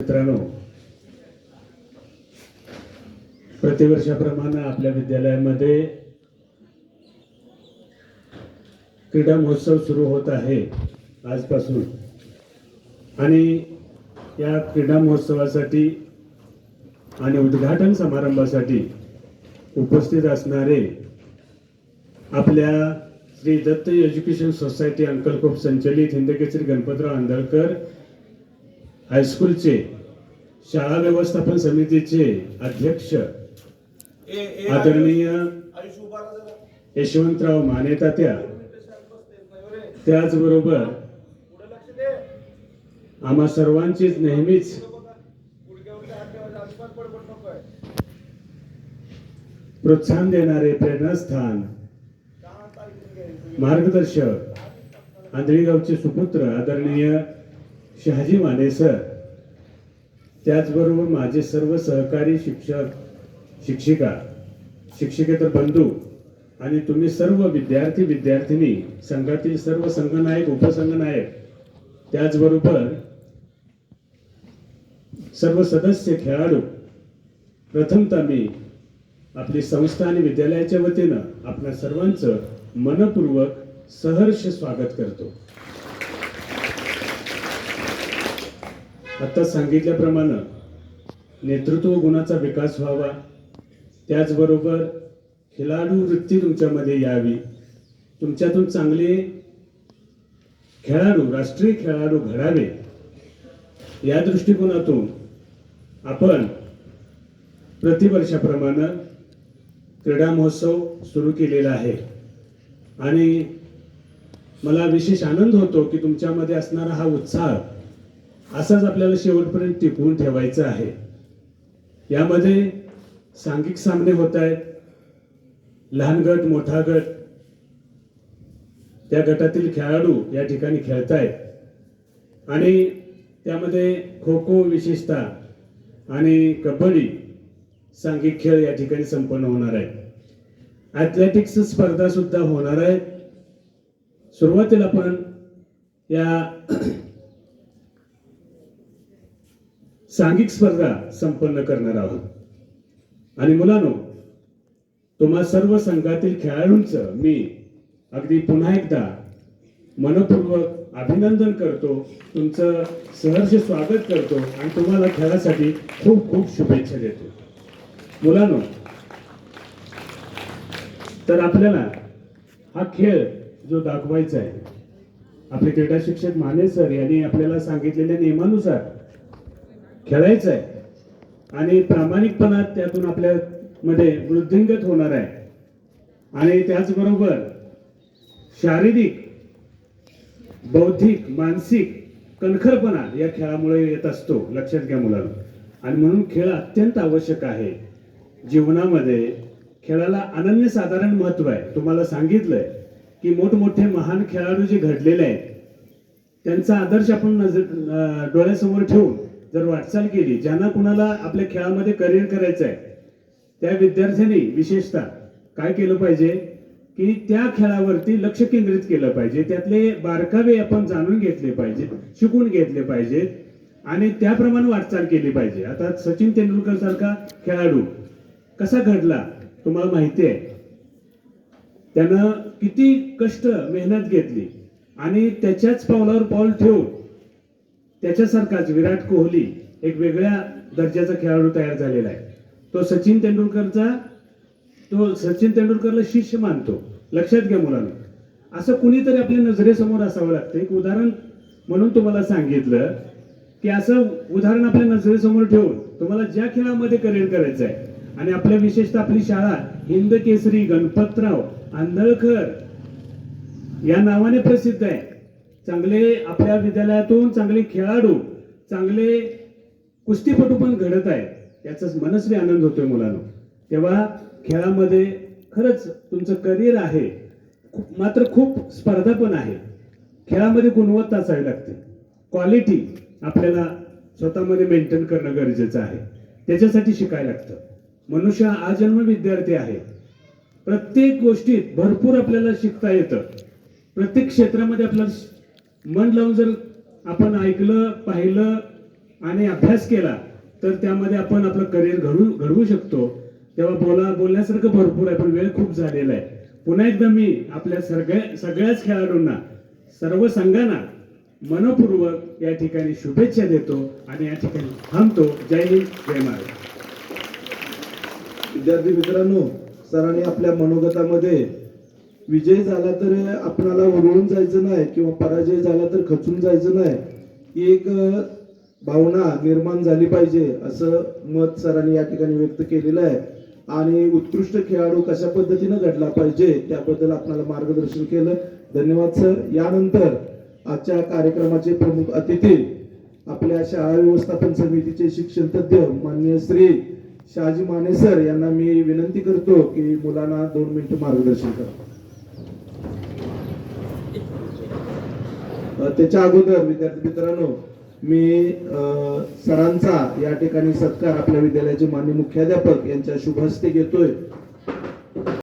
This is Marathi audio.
मित्रांनो प्रतिवर्षाप्रमाणे आपल्या विद्यालयामध्ये क्रीडा महोत्सव सुरू होत आहे आजपासून. आणि या क्रीडा महोत्सवासाठी आणि उद्घाटन समारंभासाठी उपस्थित असणारे आपल्या श्री दत्त एज्युकेशन सोसायटी अंकलकोप संचलित हिंदकेसरी गणपतराव आंदळकर हायस्कूलचे शाळा व्यवस्थापन समितीचे अध्यक्ष आदरणीय यशवंतराव माने तात्या. त्याचबरोबर आम्हा सर्वांचीच नेहमीच प्रोत्साहन देणारे प्रेरणास्थान मार्गदर्शक आंधळीगावचे सुपुत्र आदरणीय शहाजी माने सर त्याचबरोबर माझे सर्व सहकारी शिक्षक शिक्षिका शिक्षिकेतर बंधू आणि तुम्ही सर्व विद्यार्थी विद्यार्थिनी संघातील सर्व संघनायक उपसंघनायक त्याचबरोबर सर्व सदस्य खेळाडू प्रथमतः मी आपली संस्था आणि विद्यालयाच्या वतीनं आपल्या सर्वांचं मनपूर्वक सहर्ष स्वागत करतो. आत्ता सांगितल्याप्रमाणे नेतृत्व गुणाचा विकास व्हावा. त्याचबरोबर खेळाडू वृत्ती तुमच्यामध्ये यावी. तुमच्यातून चांगले खेळाडू राष्ट्रीय खेळाडू घडावे. या दृष्टिकोनातून आपण प्रतिवर्षाप्रमाणे क्रीडा महोत्सव सुरू केलेला आहे. आणि मला विशेष आनंद होतो की तुमच्यामध्ये असणारा हा उत्साह असाच आपल्याला शेवटपर्यंत टिकवून ठेवायचं आहे. यामध्ये सांघिक सामने होत आहेत. लहान गट मोठा गट त्या गटातील खेळाडू या ठिकाणी खेळतायत. आणि त्यामध्ये खो खो विशेषतः आणि कबड्डी सांघिक खेळ या ठिकाणी संपन्न होणार आहे ॲथलेटिक्स स्पर्धा सुद्धा होणार आहे. सुरुवातीला आपण या सांघिक स्पर्धा संपन्न करणार आहोत. आणि मुलांनो तुम्हा सर्व संघातील खेळाडूंचं मी अगदी पुन्हा एकदा मनपूर्वक अभिनंदन करतो. तुमचं सहर्ष स्वागत करतो आणि तुम्हाला खेळासाठी खूप खूप शुभेच्छा देतो. मुलांनो तर आपल्याला हा खेळ जो दाखवायचा आहे आपले क्रीडा शिक्षक माने सर यांनी आपल्याला सांगितलेल्या नियमानुसार खेळायचं आहे आणि प्रामाणिकपणा त्यातून आपल्या मध्ये वृद्धिंगत होणार आहे. आणि त्याचबरोबर शारीरिक बौद्धिक मानसिक कणखरपणा या खेळामुळे येत असतो लक्षात घ्या मुलांना. आणि म्हणून खेळ अत्यंत आवश्यक आहे. जीवनामध्ये खेळाला अनन्यसाधारण महत्त्व आहे. तुम्हाला सांगितलंय की मोठमोठे महान खेळाडू जे घडलेले आहेत त्यांचा आदर्श आपण नजर डोळ्यासमोर ठेवून जर वाटचाल केली ज्यांना कुणाला आपल्या खेळामध्ये करिअर करायचं आहे त्या विद्यार्थ्यांनी विशेषतः काय केलं पाहिजे? की त्या खेळावरती लक्ष केंद्रित केलं पाहिजे. त्यातले बारकावे आपण जाणून घेतले पाहिजे शिकून घेतले पाहिजेत आणि त्याप्रमाणे वाटचाल केली पाहिजे. आता सचिन तेंडुलकर सारखा खेळाडू कसा घडला तुम्हाला माहिती आहे. त्यानं किती कष्ट मेहनत घेतली आणि त्याच्याच पावलावर पाऊल ठेवून त्याच्यासारखाच विराट कोहली एक वेगळ्या दर्जाचा खेळाडू तयार झालेला आहे. तो सचिन तेंडुलकरचा तो सचिन तेंडुलकरला शिष्य मानतो. लक्षात घ्या मुलांना. असं कुणीतरी आपल्या नजरेसमोर असावं लागतं. एक उदाहरण म्हणून तुम्हाला सांगितलं की असं उदाहरण आपल्या नजरेसमोर ठेवून तुम्हाला ज्या खेळामध्ये करिअर करायचं आहे आणि आपल्या विशेषतः आपली शाळा हिंद केसरी गणपतराव आंधळकर या नावाने प्रसिद्ध आहे. चांगले आपल्या विद्यालयातून चांगले खेळाडू चांगले कुस्तीपटू पण घडत आहेत. याचा मनस्वी आनंद होतोय मुलांना. तेव्हा खेळामध्ये खरंच तुमचं करिअर आहे. मात्र खूप स्पर्धा पण आहे. खेळामध्ये गुणवत्ता असावी लागते. क्वालिटी आपल्याला स्वतःमध्ये मेंटेन करणं गरजेचं आहे. त्याच्यासाठी शिकायला लागतं. मनुष्य आजन्म विद्यार्थी आहे. प्रत्येक गोष्टीत भरपूर आपल्याला शिकता येतं. प्रत्येक क्षेत्रामध्ये आपल्याला मन लावून जर आपण ऐकलं पाहिलं आणि अभ्यास केला तर त्यामध्ये आपण आपलं करिअर घडवू घडवू शकतो. तेव्हा बोला बोलण्यासारखं भरपूर आहे पण वेळ खूप झालेला आहे. पुन्हा एकदा मी आपल्या सगळ्या सगळ्याच खेळाडूंना सर्व संघांना मनपूर्वक या ठिकाणी शुभेच्छा देतो आणि या ठिकाणी थांबतो. जय हिंद जय महाराज विद्यार्थी मित्रांनो सरांनी आपल्या मनोगतामध्ये विजय झाला तर आपणाला उडवून जायचं नाही किंवा पराजय झाला तर खचून जायचं नाही ही एक भावना निर्माण झाली पाहिजे असं मत सरांनी या ठिकाणी व्यक्त केलेलं आहे. आणि उत्कृष्ट खेळाडू कशा पद्धतीनं घडला पाहिजे त्याबद्दल आपल्याला मार्गदर्शन केलं. धन्यवाद सर. यानंतर आजच्या कार्यक्रमाचे प्रमुख अतिथी आपल्या शाळा व्यवस्थापन समितीचे शिक्षण तज्ज्ञ मान्य श्री शहाजी माने सर यांना मी विनंती करतो की मुलांना दोन मिनिट मार्गदर्शन करा. त्याच्या अगोदर विद्यार्थी मित्रांनो मी सरांचा या ठिकाणी सत्कार आपल्या विद्यालयाचे मान्य मुख्याध्यापक यांच्या शुभ हस्ते घेतोय.